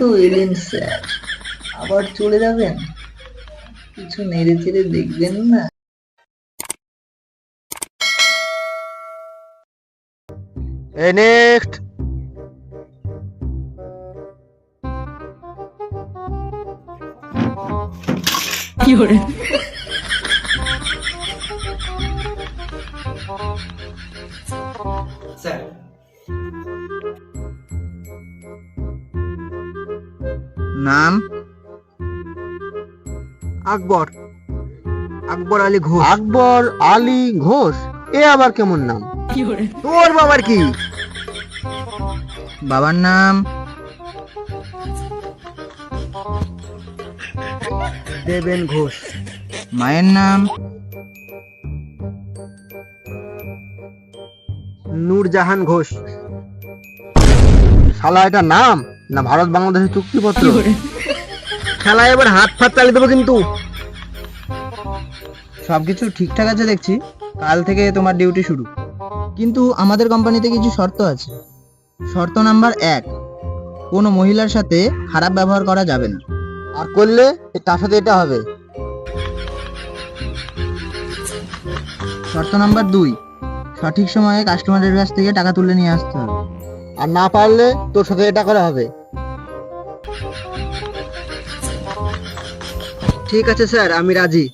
তো এলেন স্যার। আবার চলে যাবেন? কিছু নেড়ে চেড়ে দেখবেন না? এই নেক্সট। স্যার নাম? আকবর। আকবর আলী ঘোষ। আকবর আলী ঘোষ? এ আবার কেমন নাম? তোর বাবার কি? বাবার নাম? দেবেন ঘোষ। মায়ের নাম? নূরজাহান ঘোষ। শালা এটা নাম? না ভারত বাংলাদেশের চুক্তিপত্র। খেলায় এবার হাত ফাত চালিয়ে দেবো কিন্তু। সবকিছু ঠিকঠাক আছে দেখছি। কাল থেকে তোমার ডিউটি শুরু। কিন্তু আমাদের কোম্পানিতে কিছু শর্ত আছে। শর্ত নাম্বার এক কোনো মহিলার সাথে খারাপ ব্যবহার করা যাবে না। আর করলে তার সাথে এটা হবে। শর্ত নাম্বার দুই সঠিক সময়ে কাস্টমারের কাছ থেকে টাকা তুলে নিয়ে আসতে হবে। আর না পারলে তোর সাথে এটা করা হবে। ঠিক আছে স্যার আমি রাজি।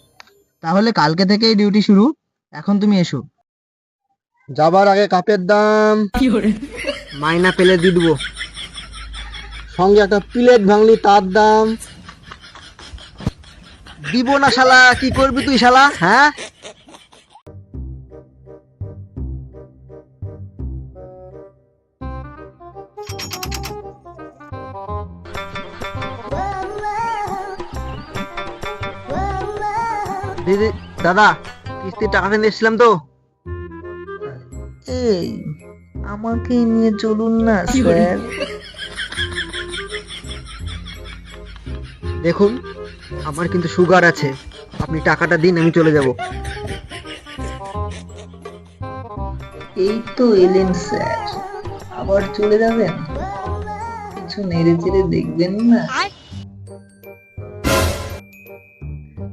তাহলে কালকে থেকেই ডিউটি শুরু। এখন তুমি এসো। যাবার আগে কাপের দাম মাইনা পেলে দিয়ে দেবো। সঙ্গে একটা প্লেট ভাঙলি তার দাম। দিব না শালা কি করবি তুই শালা হ্যাঁ? দিদি দাদা কিস্তির টাকা নিয়ে এসেছিলাম তো। এই আমাকে নিয়ে চলুন না স্যার। দেখুন আমার কিন্তু সুগার আছে। আপনি টাকাটা দিন আমি চলে যাব। এই তো এলেন স্যার। আবার চলে যাবেন? কিছু নেড়ে চেড়ে দেখবেন না?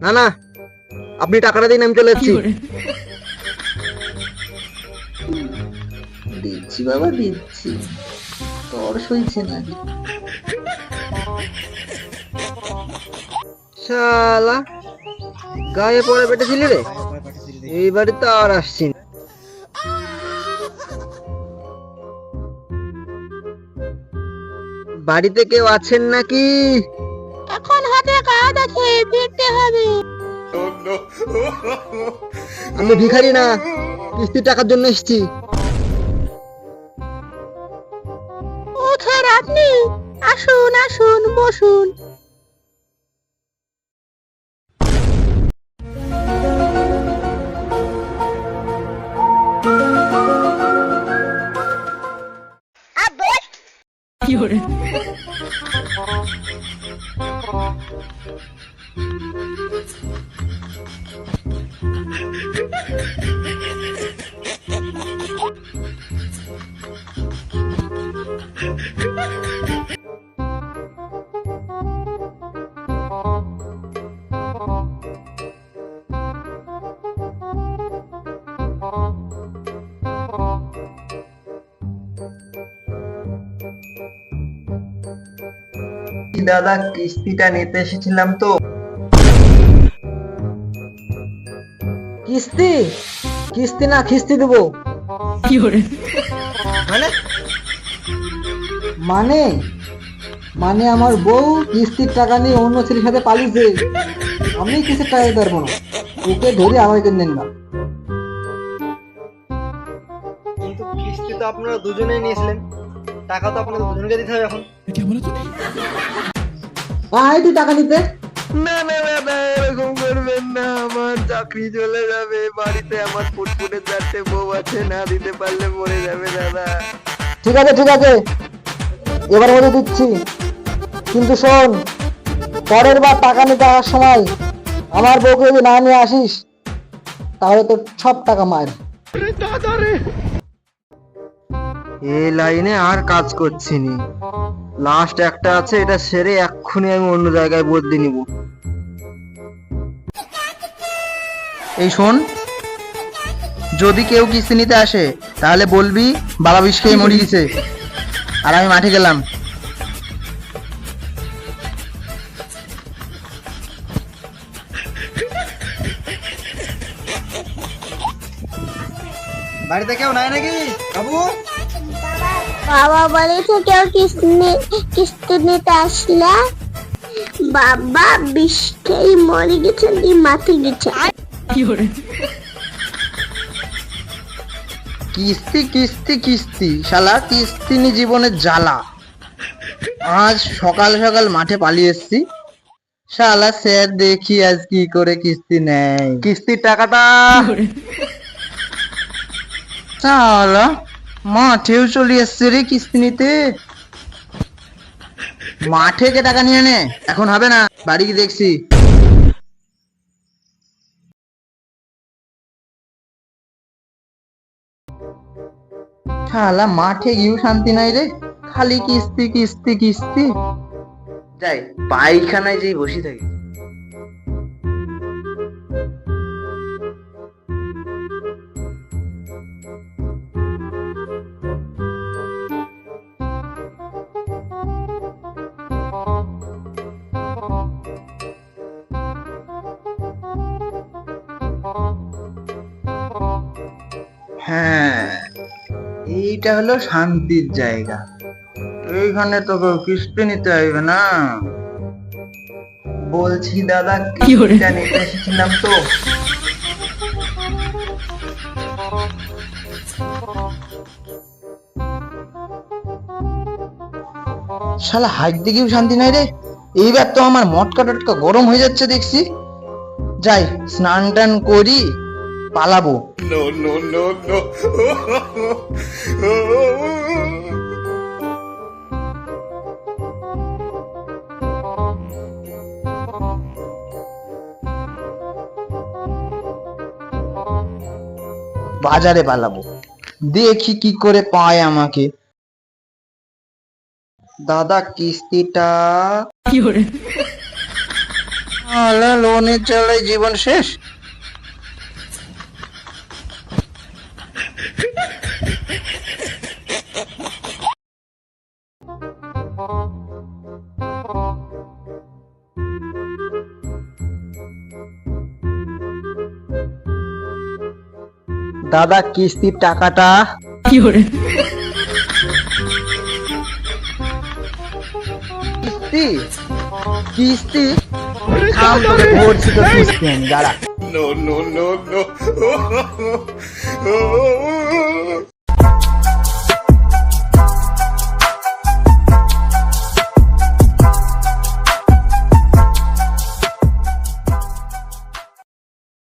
না না আপনি টাকাটা দিন আমি চলে যাচ্ছি দিচ্ছি বাবা দিচ্ছি। তর সইছে না শালা গায়ে পড়ে পেটেছিলি রে? এইবারে তো আর আসছি না। বাড়িতে কেউ আছেন নাকি? এখন হাতে কাজ আছে ফিরতে হবে। আমি ভিখারি না কিস্তির টাকার জন্য এসেছি। আপনি আসুন আসুন বসুন। দাদা কিস্তিটা নিতে এসেছিলাম তো। কিস্তি? কিস্তি না খিস্তি দেবো। মানে? মানে? মানে আমার বউ কিস্তির টাকা নিয়ে অন্য ছেলের সাথে পালিয়েছে। আমি কিসের টাকা দিতে পারব না। ওকে ধরে আমাকে নেন না আপনারা দুজনেই নিয়েছিলেন। টাকা তো আপনাদের দুজনকে দিতে হবে এখন। আয় তুই টাকা নিতে না না দাদা এরকম করবেন না আমার চাকরি চলে যাবে বাড়িতে আমার ফুটফুটে চারটে বউ আছে না দিতে পারলে মরে যাবে দাদা। ঠিক আছে ঠিক আছে। এবার মধ্যে দিচ্ছি কিন্তু শোন পরের বার টাকা নিতে আসার সময় আমার বউকে যদি না নিয়ে আসিস তাহলে তোর সব টাকা মায়ের। এ লাইনে আর কাজ করছিনি। লাস্ট একটা আছে, এটা সেরে এক্ষুনি আমি অন্য জায়গায় বদলে নিব। এই শোন, যদি কেউ কিস্তি নিতে আসে, তাহলে বলবি বাবা বিষ খেয়ে মরে গেছে। আর আমি মাঠে গেলাম। বাড়িতে কেউ নাই নাকি? বাবু? বাবা বলেছে কেউ কিস্তি নিতে আসলে বাবা বিষ খেয়ে মরে গেছে দি মাথে গেছে। কিস্তি কিস্তি কিস্তি শালা কিস্তি নি জীবনের জ্বালা। আজ সকাল সকাল মাঠে পালিয়ে এসছি। শালা স্যার দেখি আজ কি করে কিস্তি নেয়। কিস্তির টাকাটা শালা মাঠেও চলে এসছে রে কিস্তি নিতে মাঠে কে টাকা নিয়ে নে, এখন হবে না, বাড়ি দেখছি। শালা মাঠে গিয়েও শান্তি নাই রে, খালি কিস্তি কিস্তি কিস্তি। যাই, পায়খানায় যেই বসে থাকি। হ্যাঁ এইটা হলো শান্তির জায়গা। এইখানে তোকে কিস্তি নিতে হবে না। বলছি দাদা কিস্তিটা নিতে এসেছিলাম তো। শালা হাইট দিকেও শান্তি নাই রে। এইবার তো আমার মটকা টটকা গরম হয়ে যাচ্ছে দেখছি। যাই স্নান টান করি। পালাবো। বাজারে পালাবো। দেখি কি করে পায় আমাকে। দাদা কিস্তিটা আলা, লোনের চালায় জীবন শেষ? দাদা কিস্তির টাকাটা? কিস্তি? কিস্তি? ভরছি তো কিস্তি আমি দাঁড়া।